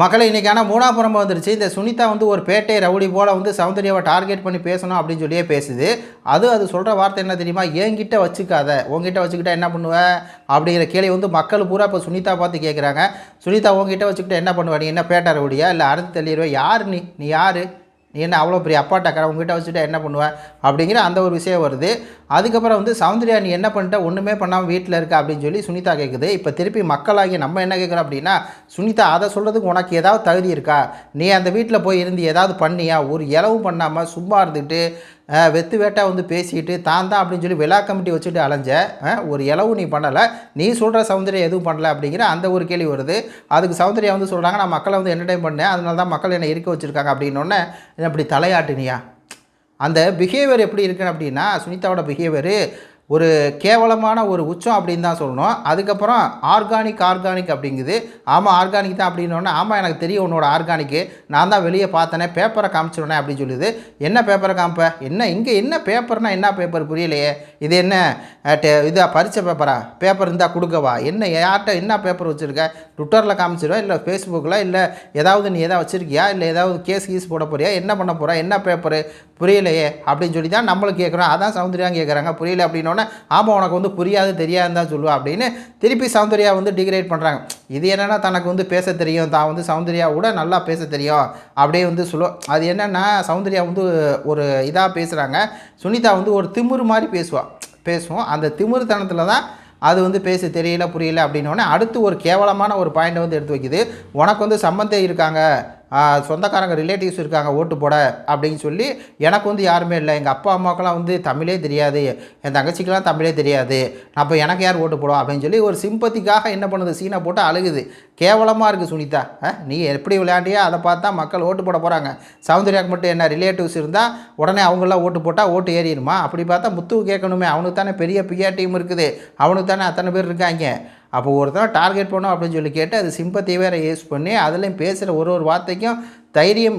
மக்களை இன்றைக்கான மூணாபுரம் வந்துருச்சு. இந்த சுனிதா வந்து ஒரு பேட்டை ரவுடி போல் வந்து சௌந்தர்யாவை டார்கெட் பண்ணி பேசணும் அப்படின்னு சொல்லியே பேசுது. அது அது சொல்கிற வார்த்தை என்ன தெரியுமா? என்கிட்ட வச்சுக்காத. உங்ககிட்ட வச்சுக்கிட்டா என்ன பண்ணுவேன் அப்படிங்கிற கேள்வி வந்து மக்கள் பூரா இப்போ சுனிதா பார்த்து கேட்குறாங்க சுனிதா உங்ககிட்ட வச்சுக்கிட்டு என்ன பண்ணுவேன் நீ என்ன பேட்டை ரவுடியா? இல்லை அறுத்து தள்ளிடுவ? யார் நீ? நீ யார்? நீ என்ன அவ்வளோ பெரிய அப்பாட்டாக்கற உங்ககிட்ட வச்சுட்டு என்ன பண்ணுவேன் அப்படிங்கிற அந்த ஒரு விஷயம் வருது. அதுக்கப்புறம் வந்து சௌந்தர்யா நீ என்ன பண்ணிட்ட? ஒன்றுமே பண்ணாமல் வீட்டில் இருக்க அப்படின்னு சொல்லி சுனிதா கேட்குது இப்போ திருப்பி மக்களாகி நம்ம என்ன கேட்குறோம் அப்படின்னா சுனிதா அதை சொல்கிறதுக்கு உனக்கு ஏதாவது தகுதி இருக்கா? நீ அந்த வீட்டில் போய் இருந்து ஏதாவது பண்ணியா? ஒரு இலவும் பண்ணாமல் சும்மா இருந்துட்டு வெத்து வேட்டா வந்து பேசிட்டு தான் தான் அப்படின்னு சொல்லி விழா கமிட்டி வச்சுட்டு அலைஞ்ச ஒரு இளவு நீ பண்ணலை நீ சொல்கிற சௌந்தர்யம் எதுவும் பண்ணலை அப்படிங்கிற அந்த ஒரு கேள்வி வருது. அதுக்கு சௌந்தர்யா வந்து சொல்கிறாங்க நான் மக்களை வந்து என்டர்டைன் பண்ணேன் அதனால தான் மக்கள் என்னை இருக்க வச்சுருக்காங்க அப்படின்னோடனே அப்படி தலையாட்டுனியா? அந்த பிஹேவியர் எப்படி இருக்குன்னு அப்படின்னா சுனிதாவோட பிஹேவியரு ஒரு கேவலமான ஒரு உச்சம் அப்படின்னு தான் சொல்லணும். அதுக்கப்புறம் ஆர்கானிக் ஆர்கானிக் அப்படிங்குது. ஆமாம் ஆர்கானிக் தான் அப்படின்னோடனே ஆமாம் எனக்கு தெரியும் உன்னோட ஆர்கானிக்கு. நான் தான் வெளியே பார்த்தேனே பேப்பரை காமிச்சிருனே அப்படின்னு சொல்லுது. என்ன பேப்பரை காமிப்ப? என்ன இங்கே என்ன பேப்பர்னால் என்ன பேப்பர் புரியலையே? இது என்ன? இதாக டெ- பேப்பரா? பேப்பர் இருந்தால் கொடுக்கவா? என்ன யார்கிட்ட என்ன பேப்பர் வச்சுருக்க? ட்விட்டரில் காமிச்சிடுவா இல்லை ஃபேஸ்புக்கில் இல்லை ஏதாவது நீ எதாவது வச்சுருக்கியா? இல்லை ஏதாவது கேஸ் கீஸ் போட போறியா? என்ன பண்ண போகிறா என்ன பேப்பர்? புரியலையே அப்படின்னு சொல்லி தான் நம்மளுக்கு கேட்குறோம் அதான் சௌந்தர்யா கேட்குறாங்க புரியல அப்படின்னோடனே ஆமாம் உனக்கு வந்து புரியாது தெரியாதுன்னு தான் சொல்லுவா அப்படின்னு திருப்பி சௌந்தர்யா வந்து டிகிரேட் பண்ணுறாங்க இது என்னென்னா தனக்கு வந்து பேச தெரியும். தான் வந்து சௌந்தர்யாவோட நல்லா பேச தெரியும். அப்படியே வந்து சொல்லுவோம் அது என்னென்னா சௌந்தர்யா வந்து ஒரு இதாக பேசுகிறாங்க சுனிதா வந்து ஒரு திமிரு மாதிரி பேசுவாள் பேசுவோம். அந்த திமிருத்தனத்தில் தான் அது வந்து பேச தெரியல புரியல அப்படின்னோடனே அடுத்து ஒரு கேவலமான ஒரு பாயிண்டை வந்து எடுத்து வைக்குது. உனக்கு வந்து சம்மந்தே இருக்காங்க. சொந்தக்காரங்க ரிலேட்டிவ்ஸ் இருக்காங்க ஓட்டு போட அப்படின்னு சொல்லி எனக்கு வந்து யாருமே இல்லை. எங்கள் அப்பா அம்மாக்கெல்லாம் வந்து தமிழே தெரியாது. என் தங்கச்சிக்கெல்லாம் தமிழே தெரியாது. அப்போ எனக்கு யார் ஓட்டு போடும் அப்படின்னு சொல்லி ஒரு சிம்பத்திக்காக என்ன பண்ணுது? சீனை போட்டு அழுகுது. கேவலமாக இருக்குது சுனிதா. ஆ, நீ எப்படி விளையாண்டியோ? அதை பார்த்தா மக்கள் ஓட்டு போட போகிறாங்க சவுந்தர்யாக்கு மட்டும் என்ன ரிலேட்டிவ்ஸ் இருந்தால் உடனே அவங்களாம் ஓட்டு போட்டால் ஓட்டு ஏறிடுமா? அப்படி பார்த்தா முத்து கேட்கணுமே. அவனுக்கு தானே பெரிய பிஆர் டீம் இருக்குது. அவனுக்கு தானே அத்தனை பேர் இருக்காங்க. அப்போ ஒருத்தன் டார்கெட் பண்ணோம் அப்படின்னு சொல்லி கேட்டு அது சிம்பத்தி வேற யூஸ் பண்ணி அதுலேயும் பேசுகிற ஒரு ஒரு வார்த்தைக்கும் தைரியம்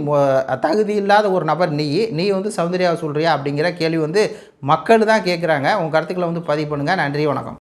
தகுதி இல்லாத ஒரு நபர் நீ நீ வந்து சௌந்தர்யாவை சொல்கிறியா அப்படிங்கிற கேள்வி வந்து மக்கள் தான் கேட்குறாங்க உங்கள் கருத்துக்களை வந்து பதிவு பண்ணுங்கள் நன்றி வணக்கம்.